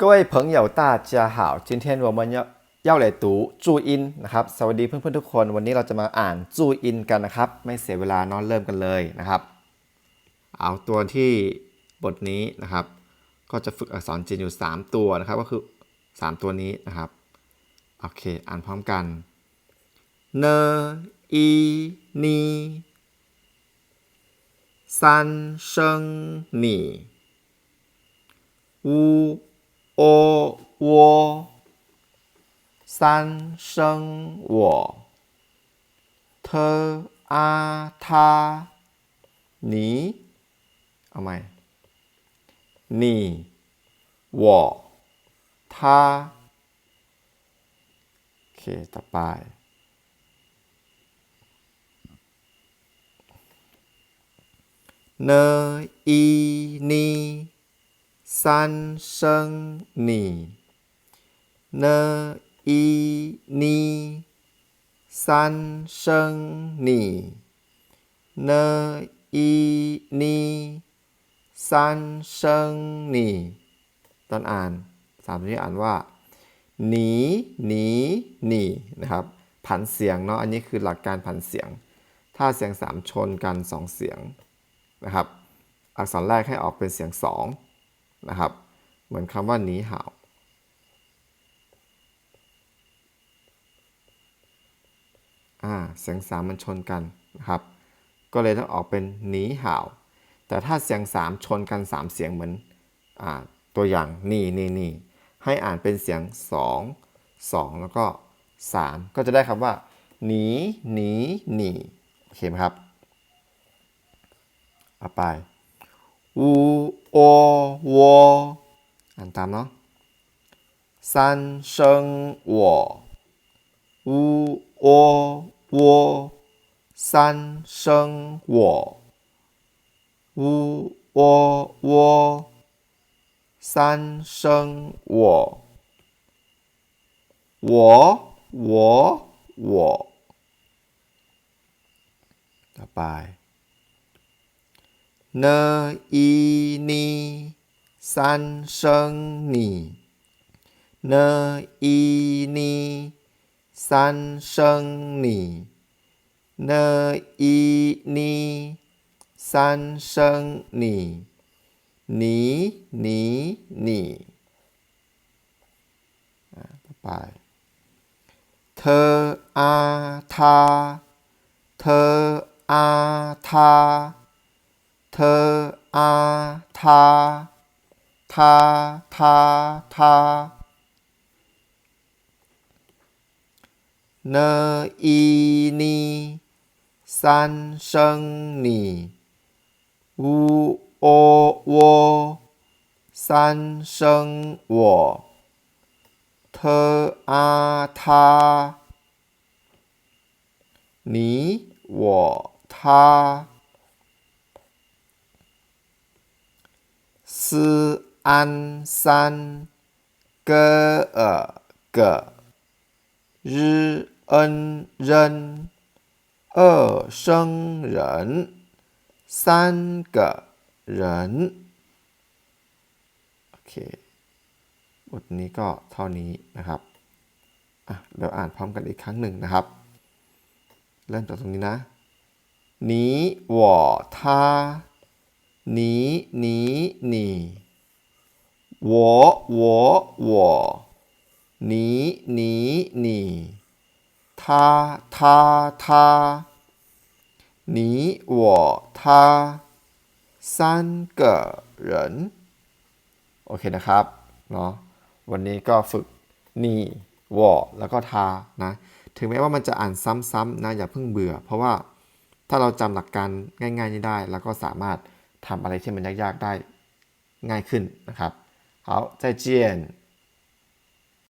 各位朋友大家好今天我们要要来读注音นะครับ สวัสดีเพื่อนๆทุกคน วันนี้เราจะมาอ่านจูอินกันนะครับ ไม่เสียเวลานอนเริ่มกันเลยนะครับ เอาตัวที่บทนี้นะครับ ก็จะฝึกอักษรจีนอยู่ 3 ตัวนะครับ ก็คือ 3 ตัวนี้นะครับ โอเค อ่านพร้อมกันเนอีนีซันเซิ งหนี่อูโอว三生我เธออาทา你เอาใหม่你我他โอเค ต่อไป เนอีนี ซันเซิงหนี่เนอีนีซันเซิงหนีเนอีนีซันเซิงหนีตอนอ่านสามตัวนี้อ่านว่าหนีหนีหนีนะครับ ผันเสียงเนาะอันนี้คือหลักการผันเสียง ถ้าเสียงสามชนกันสองเสียงนะครับ อักษรแรกให้ออกเป็นเสียงสอง นะครับ เหมือนคำว่าหนีเห่าอ่าเสียงสามมันชนกันนะครับ ก็เลยต้องออกเป็นหนีเห่าแต่ถ้าเสียงสามชนกันสามเสียงเหมือนอ่าตัวอย่างนี่นี่นี่ให้อ่านเป็นเสียงสองสองแล้วก็สามก็จะได้คำว่าหนีหนีหนีโอเคไหมครับเอาไป 呜喔喔很大吗三声我。呜喔喔三声我呜喔喔三声我。我我我。拜拜。n i n 三声你，n i n 三声你，n i n 三声你，你你你，啊，拜。t a t a t a t t a 他，他他他，n i 你，三声你，w o，三声我，t a 他，你我他。思安三歌尔个日恩人二生人三个人โอเค บทนี้ก็เท่านี้นะครับ อ่ะเดี๋ยวอ่านพร้อมกันอีกครั้งหนึ่งนะครับ เริ่มจากตรงนี้นะ你我他 你你你我我我你你你他他他你我他三个人โอเคนะครับเนาะวันนี้ก็ฝึกนี่วอแล้วก็ทานะ ถึงแม้ว่ามันจะอ่านซ้ำๆนะอย่าเพิ่งเบื่อ เพราะว่าถ้าเราจำหลักการง่ายๆนี้ได้ แล้วก็สามารถ ทำอะไรที่มันยากๆได้ง่ายขึ้นนะครับ好再见